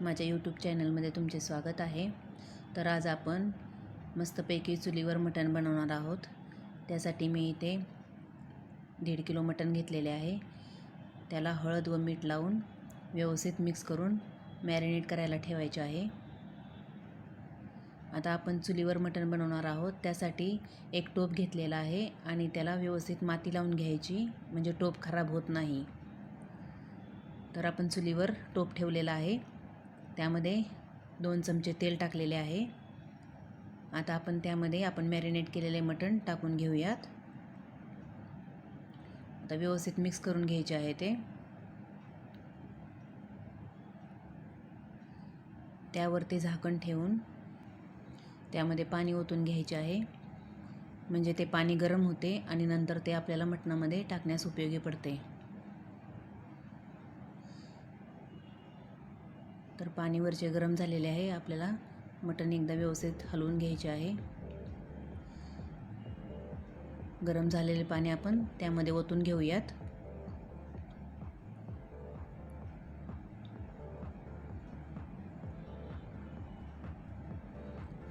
माझ्या यूट्यूब चॅनलमध्ये तुमचे स्वागत आहे. तर आज आपण मस्तपैकी चुलीवर मटण बनवणार आहोत. त्यासाठी मी इथे दीड किलो मटण घेतलेले आहे. त्याला हळद व मीठ लावून व्यवस्थित मिक्स करून मॅरिनेट करायला ठेवायचे आहे. आता आपण चुलीवर मटण बनवणार आहोत. त्यासाठी एक टोप घेतलेला आहे आणि त्याला व्यवस्थित माती लावून घ्यायची म्हणजे टोप खराब होत नाही. तर आपण चुलीवर टोप ठेवलेला आहे. त्यामध्ये दोन चमचे तेल टाकलेले आहे. आता आपण त्यामध्ये आपण मॅरिनेट केलेले मटण टाकून घेऊयात. आता व्यवस्थित मिक्स करून घ्यायचे आहे ते. त्यावरती झाकण ठेवून त्यामध्ये पाणी ओतून घ्यायचे आहे. म्हणजे ते पाणी गरम होते आणि नंतर ते आपल्याला मटणामध्ये टाकण्यास उपयोगी पडते. तर पाणी वरचे गरम झालेले आहे आपल्याला मटण एकदा व्यवस्थित हलवून घ्यायचे आहे. गरम झालेले पाणी आपण त्यामध्ये ओतून घेऊयात.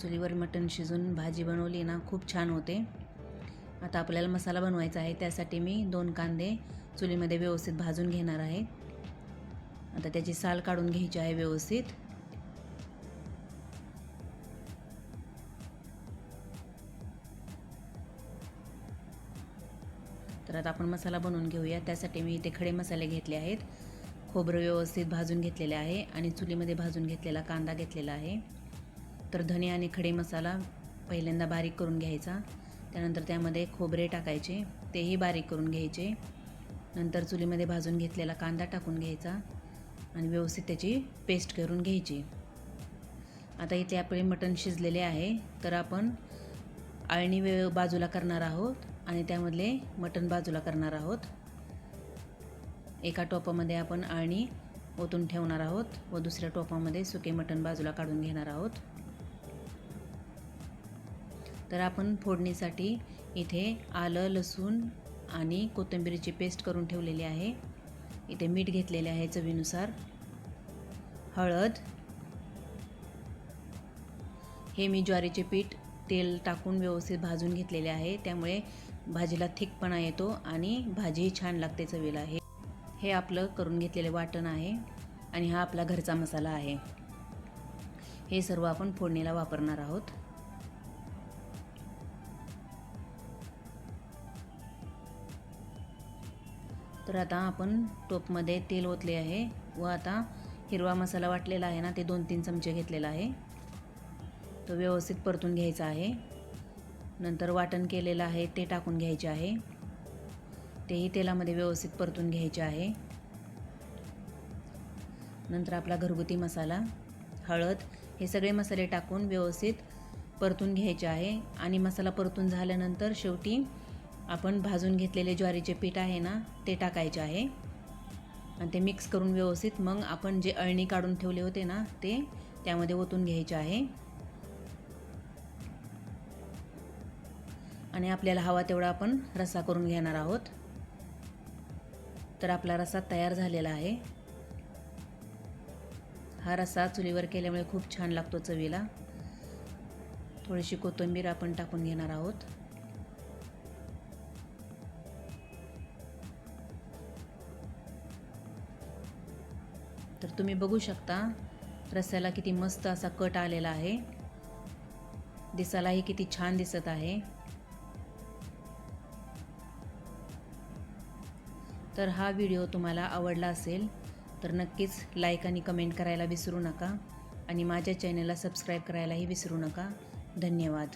चुलीवर मटण शिजून भाजी बनवली ना खूप छान होते. आता आपल्याला मसाला बनवायचा आहे त्यासाठी मी दोन कांदे चुलीमध्ये व्यवस्थित भाजून घेणार आहे. आता त्याची साल काढून घ्यायची आहे व्यवस्थित. तर आता आपण मसाला बनवून घेऊया. त्यासाठी मी इथे खडे मसाले घेतले आहेत. खोबरं व्यवस्थित भाजून घेतलेले आहे आणि चुलीमध्ये भाजून घेतलेला कांदा घेतलेला आहे. तर धने आणि खडे मसाला पहिल्यांदा बारीक करून घ्यायचा. त्यानंतर त्यामध्ये खोबरे टाकायचे तेही बारीक करून घ्यायचे. नंतर चुलीमध्ये भाजून घेतलेला कांदा टाकून घ्यायचा. आणि व्यवस्थित त्याची पेस्ट करून घ्यायची. आता इथे आपले मटण शिजलेले आहे तर आपण आळणी वे बाजूला करणार आहोत आणि त्यामधले मटण बाजूला करणार आहोत. एका टोपामध्ये आपण आळणी ओतून ठेवणार आहोत व दुसऱ्या टोपामध्ये सुके मटण बाजूला काढून घेणार आहोत. तर आपण फोडणीसाठी इथे आलं लसूण आणि कोथिंबीरीची पेस्ट करून ठेवलेली आहे. इथे मीठ घेतलेले आहे चवीनुसार. हळद. हे मी ज्वारीचे पीठ तेल टाकून व्यवस्थित भाजून घेतलेले आहे. त्यामुळे भाजीला थिकपणा येतो आणि भाजीही छान लागते चवीला. हे हे आपलं करून घेतलेले वाटण आहे आणि हा आपला घरचा मसाला आहे. हे सर्व आपण फोडणीला वापरणार आहोत. तर आता आपण टोपमध्ये तेल ओतले आहे व आता हिरवा मसाला वाटलेला आहे ना ते दोन तीन चमचे घेतलेला आहे. तो व्यवस्थित परतून घ्यायचा आहे. नंतर वाटण केलेलं आहे ते टाकून घ्यायचे आहे. तेही तेलामध्ये व्यवस्थित परतून घ्यायचे आहे. नंतर आपला घरगुती मसाला हळद हे सगळे मसाले टाकून व्यवस्थित परतून घ्यायचे आहे. आणि मसाला परतून झाल्यानंतर शेवटी आपण भाजून घेतलेले ज्वारीचे पीठ आहे ना ते टाकायचे आहे. आणि ते मिक्स करून व्यवस्थित मग आपण जे अळणी काढून ठेवले होते ना ते त्यामध्ये ओतून घ्यायचे आहे. आणि आपल्याला हवा तेवढा आपण रस्सा करून घेणार आहोत. तर आपला रस्सा तयार झालेला आहे. हा रस्सा चुलीवर केल्यामुळे खूप छान लागतो चवीला. थोडीशी कोथिंबीर आपण टाकून घेणार आहोत. तर तुम्ही बघू शकता रस्स्याला किती मस्त असा कट आलेला आहे. दिसायलाही किती छान दिसत आहे. तर हा व्हिडिओ तुम्हाला आवडला असेल तर नक्कीच लाईक आणि कमेंट करायला विसरू नका आणि माझ्या चॅनलला सबस्क्राईब करायलाही विसरू नका. धन्यवाद.